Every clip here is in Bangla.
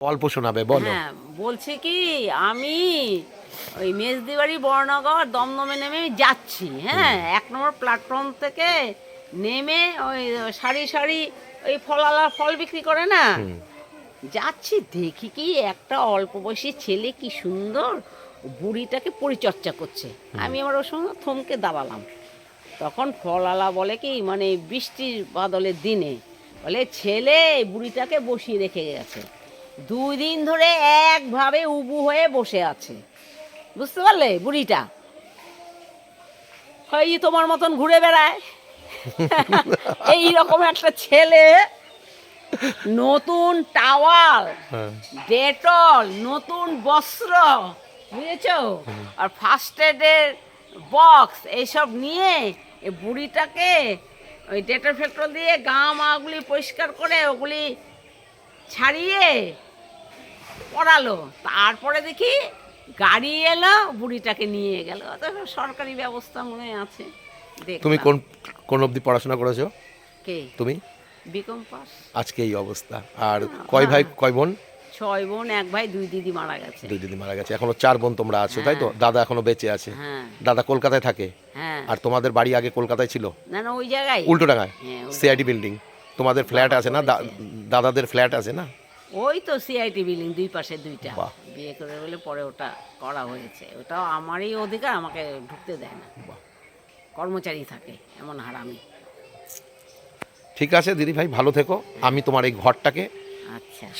অল্প শোনাবে বলো। হ্যাঁ বলছে কি আমি ওই মেজদিবাড়ি বর্ণগর দমদমে নেমে যাচ্ছি হ্যাঁ এক নম্বর প্ল্যাটফর্ম থেকে নেমে ওই সারি সারি ওই ফলালা ফল বিক্রি করে না? যাচ্ছি দেখি কি একটা অল্প বয়সী ছেলে কি সুন্দর বুড়িটাকে পরিচর্যা করছে। আমি আমার ওর সঙ্গে থমকে দাঁড়ালাম। তখন ফলালা বলে কি মানে বৃষ্টির বাদলের দিনে বলে ছেলে বুড়িটাকে বসিয়ে রেখে গেছে। দুই দিন ধরে একভাবে উবু হয়ে বসে আছে। বুঝতে পারলে বুড়িটা? হয় তোমার মতন ঘুরে বেড়ায়। এই রকম একটা ছেলে নতুন টাওয়াল হ্যাঁ। ডেটল নতুন বস্ত্র বুঝেছ? আর ফার্স্ট এডের বক্স এইসব নিয়ে এই বুড়িটাকে ওই ডেটল ফেটল দিয়ে গা মাগুলি পরিষ্কার করে ওগুলি ছাড়িয়ে পড়ালো। তারপরে দেখি গাড়ি এলো বুড়িটাকে নিয়ে গেল। অত সরকারি ব্যবস্থা মনে আছে। তুমি কোন কোন অবধি পড়াশোনা করেছ? কে? তুমি? BCom pass. আজকে এই অবস্থা। আর কয় ভাই কয় বোন? ছয় বোন এক ভাই দুই দিদি মারা গেছে। দুই দিদি মারা গেছে। এখনও চার বোন তোমরা আছো তাই তো? দাদা এখনও বেঁচে আছে। হ্যাঁ। দাদা কলকাতায় থাকে? হ্যাঁ। আর তোমাদের বাড়ি আগে কলকাতায় ছিল? না না ওই জায়গায়। উল্টো ডাঙায় হ্যাঁ, সিআইডি বিল্ডিং। তোমাদের ফ্ল্যাট আছে না? দাদাদের ফ্ল্যাট আছে না? ওই তো সিআইটি বিল্ডিং দুই পাশে দুইটা। বিয়ে করে বলে পরে ওটা করা হয়েছে। ওটাও আমারই অধিকার আমাকে ঢুকতে দেয় না। কর্মচারী থাকে এমন হারামি। ঠিক আছে দিদি ভাই ভালো থেকো। আমি তোমার এই ঘরটাকে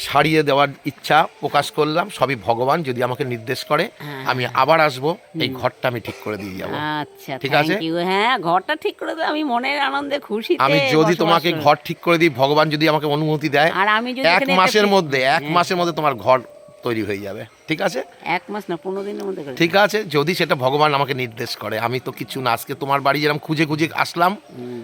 সারিয়ে দেওয়ার ইচ্ছা প্রকাশ করলাম সবই ভগবান যদি আমাকে নির্দেশ করে হ্যাঁ। আমি আবার আসব এই ঘরটা আমি ঠিক করে দিয়ে যাব আচ্ছা ঠিক আছে? হ্যাঁ ঘরটা ঠিক করে দাও আমি মনের আনন্দে খুশি আমি যদি তোমাকে ঘর ঠিক করে দিই ভগবান যদি আমাকে অনুমতি দেয় আর আমি যদি এক মাসের মধ্যে এক হ্যাঁ। মাসের মধ্যে তোমার ঘর তৈরি হয়ে যাবে। ঠিক আছে? এক মাস না পনেরো দিনের মধ্যে ঠিক আছে যদি সেটা ভগবান আমাকে নির্দেশ করে আমি তো কিছু না আজকে তোমার বাড়ি যেরকম খুঁজে খুঁজে আসলাম।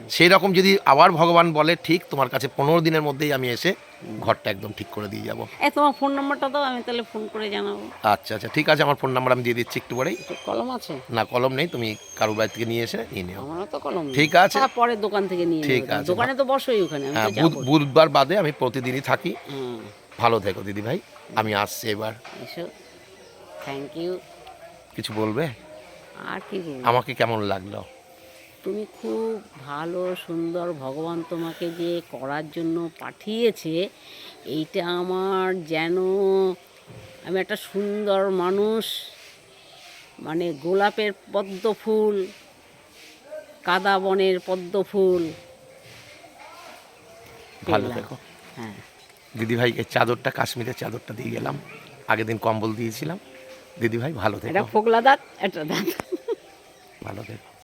সেই রকম যদি আবার ভগবান বলে ঠিক তোমার কাছে পনেরো দিনের মধ্যেই আমি এসে ঘরটা একদম ঠিক করে দিয়ে যাব। তোমার ফোন নাম্বারটা দাও আমি তাহলে ফোন করে জানাব। আচ্ছা আচ্ছা ঠিক আছে আমার ফোন নাম্বার আমি দিয়ে দিচ্ছি একটু পরেই। কলম আছে? না কলম নেই তুমি কারোর বাড়ি থেকে নিয়ে এসে নিয়ে নিও। আমারও তো কলম। ঠিক আছে। হ্যাঁ, পরে দোকান থেকে নিয়ে ঠিক আছে। দোকানে তো বসোই ওখানে আমি হ্যাঁ বুধ- বুধবার বাদে আমি প্রতিদিনই থাকি। হুম। ভালো থেকো দিদি ভাই। আমি আসছি এবার। এসো থ্যাংক ইউ কিছু বলবে? আর কি বলব? আমাকে কেমন লাগল? তুমি খুব ভালো সুন্দর ভগবান তোমাকে যে করার জন্য পাঠিয়েছে এইটা আমার যেন আমি একটা সুন্দর মানুষ মানে গোলাপের পদ্ম ফুল কাদা বনের পদ্ম ফুল। ভালো পেলাম। থেকো। হ্যাঁ। দিদি ভাইকে চাদরটা কাশ্মীরের চাদরটা দিয়ে গেলাম। আগের দিন কম্বল দিয়েছিলাম। দিদিভাই ভালো এটা থেকো ফোকলা দাঁত এটা দাঁত। ভালো থেকো।